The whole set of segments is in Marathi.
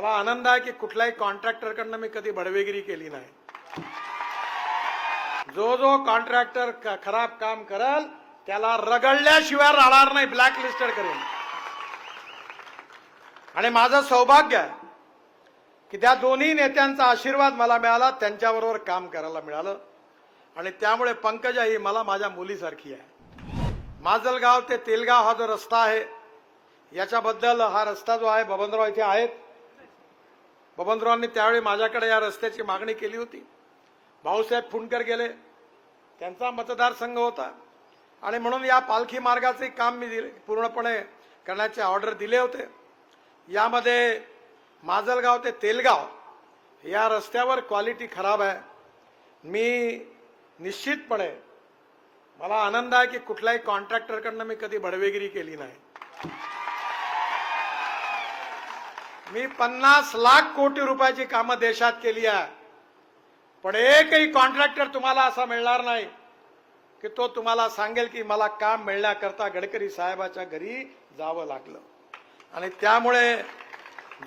मला आनंद आहे की कुठल्याही कॉन्ट्रॅक्टरकडनं मी कधी बडवेगिरी केली नाही. जो जो कॉन्ट्रॅक्टर खराब काम करल त्याला रगडल्याशिवाय राहणार नाही ब्लॅक लिस्टेड करेल. आणि माझं सौभाग्य आहे की त्या दोन्ही नेत्यांचा आशीर्वाद मला मिळाला त्यांच्याबरोबर काम करायला मिळालं. आणि त्यामुळे पंकजा ही मला माझ्या मुलीसारखी आहे. माजलगाव ते तेलगाव हा जो रस्ता आहे याच्याबद्दल हा रस्ता जो आहे बबनराव इथे आहेत. बबनरावांनी त्यावेळी माझ्याकडे या रस्त्याची मागणी केली होती. भाऊसाहेब फुंडकर गेले. त्यांचा मतदारसंघ होता. आणि म्हणून या पालखी मार्गाचे काम मी दिले. पूर्णपणे करण्याचे ऑर्डर दिले होते. यामध्ये माजलगाव ते तेलगाव या रस्त्यावर क्वालिटी खराब आहे. मी निश्चितपणे मला आनंद आहे की कुठल्याही कॉन्ट्रॅक्टरकडनं मी कधी बडवेगिरी केली नाही. मी पन्नास लाख कोटी रुपयाची कामं देशात केली आहे. पण एकही कॉन्ट्रॅक्टर तुम्हाला असा मिळणार नाही की तो तुम्हाला सांगेल की मला काम मिळण्याकरता गडकरी साहेबाच्या घरी जावं लागलं. आणि त्यामुळे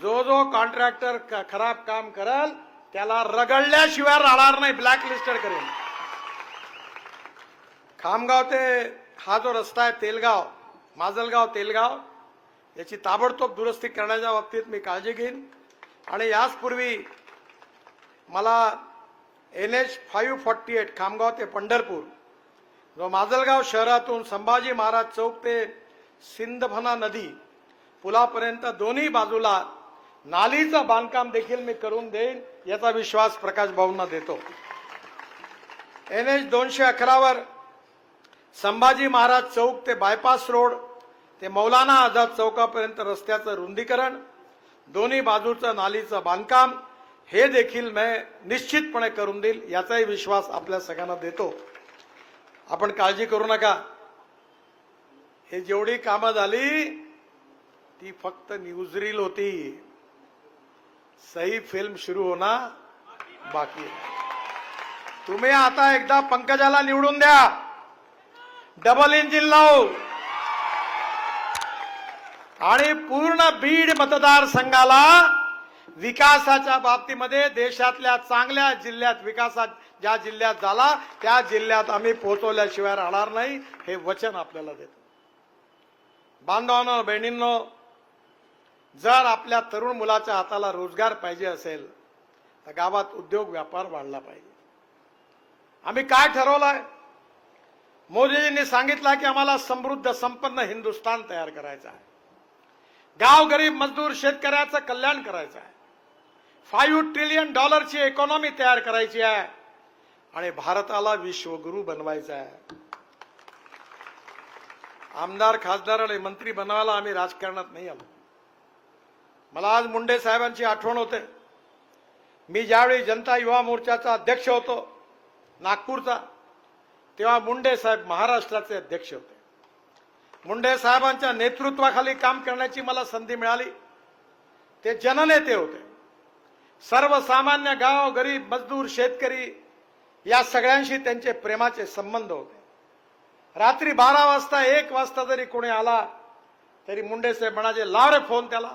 जो जो कॉन्ट्रॅक्टर खराब काम करल त्याला रगडल्याशिवाय राहणार नाही ब्लॅक लिस्टेड करेल. खामगाव ते हा जो रस्ता आहे तेलगाव माजलगाव तेलगाव याची ताबडतोब दुरुस्ती करण्याच्या बाबतीत मी काळजी घेईन. आणि याचपूर्वी मला N H five forty eight Khamgaon ते पंढरपूर जो माजलगाव शहरातून संभाजी महाराज चौक ते सिंदफना नदी पुलापर्यंत दोन्ही बाजूला नालीचं बांधकाम देखील मी करून देईन याचा विश्वास प्रकाश भाऊंना देतो. एन एच दोनशे अकरावर संभाजी महाराज चौक ते बायपास रोड ते मौलाना आझाद चौकापर्यंत रस्त्याचं रुंदीकरण दोन्ही बाजूचं नालीचं बांधकाम हे देखील मी निश्चितपणे करून देईल याचाही विश्वास आपल्या सगळ्यांना देतो. आपण काळजी करू नका. हे जेवढी कामं झाली ती फक्त न्यूज रील होती. सही फिल्म सुरू होणार बाकी तुम्ही आता एकदा पंकजाला निवडून द्या. डबल इंजिन लावू. आणि पूर्ण बीड मतदारसंघाला विकासाच्या बाबतीमध्ये देशातल्या चांगल्या जिल्ह्यात विकासात ज्या जिल्ह्यात झाला त्या जिल्ह्यात आम्ही पोहोचवल्याशिवाय राहणार नाही हे वचन आपल्याला देतो. बांधवांनो बहिणींनो जर आपल्या तरुण मुलाच्या हाताला रोजगार पाहिजे असेल तर गावात उद्योग व्यापार वाढला पाहिजे. आम्ही काय ठरवलंय? मोदीजींनी सांगितलं की आम्हाला समृद्ध संपन्न हिंदुस्थान तयार करायचं आहे. गाव गरीब मजदूर शेतकऱ्याचं कल्याण करायचं आहे. फाईव्ह ट्रिलियन डॉलरची इकॉनॉमी तयार करायची आहे. आणि भारताला विश्वगुरु बनवायचा आहे. आमदार खासदार आणि मंत्री बनवायला आम्ही राजकारणात नाही आलो. मला आज मुंडे साहेबांची आठवण होते. मी ज्यावेळी जनता युवा मोर्चाचा अध्यक्ष होतो नागपूरचा तेव्हा मुंडे साहेब महाराष्ट्राचे अध्यक्ष होते. मुंडे साहेबांच्या नेतृत्वाखाली काम करण्याची मला संधी मिळाली. ते जननेते होते. सर्वसामान्य गाव गरीब मजदूर शेतकरी या सगळ्यांशी त्यांचे प्रेमाचे संबंध होते. रात्री बारा वाजता एक वाजता जरी कोणी आला तरी मुंडे साहेब म्हणाचे लाव रे फोन त्याला.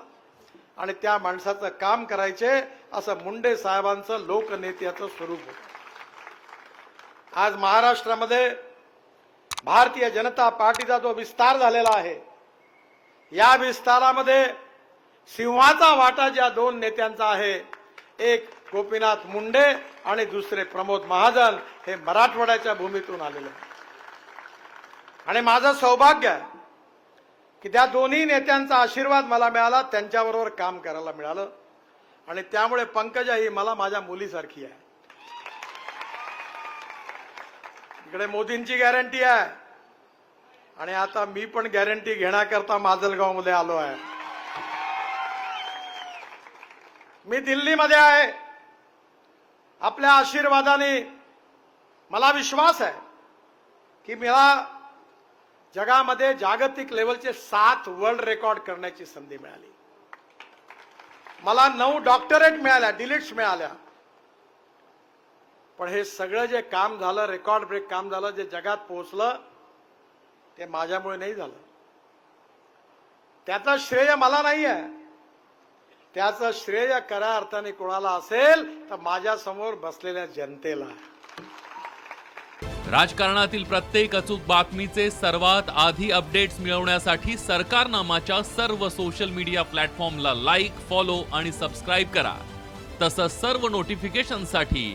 आणि त्या माणसाचं काम करायचे असं मुंडे साहेबांचं लोकनेत्याचं स्वरूप होतं. आज महाराष्ट्रामध्ये भारतीय जनता पार्टीचा जो विस्तार झालेला आहे या विस्तारामध्ये सिंहाचा वाटा ज्या दोन नेत्यांचा आहे एक गोपीनाथ मुंडे आणि दुसरे प्रमोद महाजन हे मराठवाड्याच्या भूमीतून आलेले आणि माझं सौभाग्य आहे की त्या दोन्ही नेत्यांचा आशीर्वाद मला मिळाला त्यांच्याबरोबर काम करायला मिळालं. आणि त्यामुळे पंकजा ही मला माझ्या मुलीसारखी आहे. इकडे मोदींची गॅरंटी आहे. आणि आता मी पण गॅरंटी घेण्याकरता माजलगावमध्ये आलो आहे. मी दिल्लीमध्ये आहे. आपल्या आशीर्वादाने मला विश्वास आहे की मला जगामध्ये जागतिक लेवलचे सात वर्ल्ड रेकॉर्ड करण्याची संधी मिळाली. मला नऊ डॉक्टरेट मिळाल्या डिलीट्स मिळाल्या. पण हे सगळं जे काम झालं रेकॉर्ड ब्रेक काम झालं जे जगात पोहोचलं ते माझ्यामुळे नाही झालं. त्याचं श्रेय मला नाही आहे त्याचं श्रेय खऱ्या अर्थाने कोणाला असेल तर माझ्यासमोर बसलेल्या जनतेला. राजकारणातील प्रत्येक अचूक बातमीचे सर्वात आधी अपडेट्स मिळवण्यासाठी सरकारनामाच्या सर्व सोशल मीडिया प्लॅटफॉर्मला लाईक फॉलो आणि सबस्क्राईब करा. तसंच सर्व नोटिफिकेशनसाठी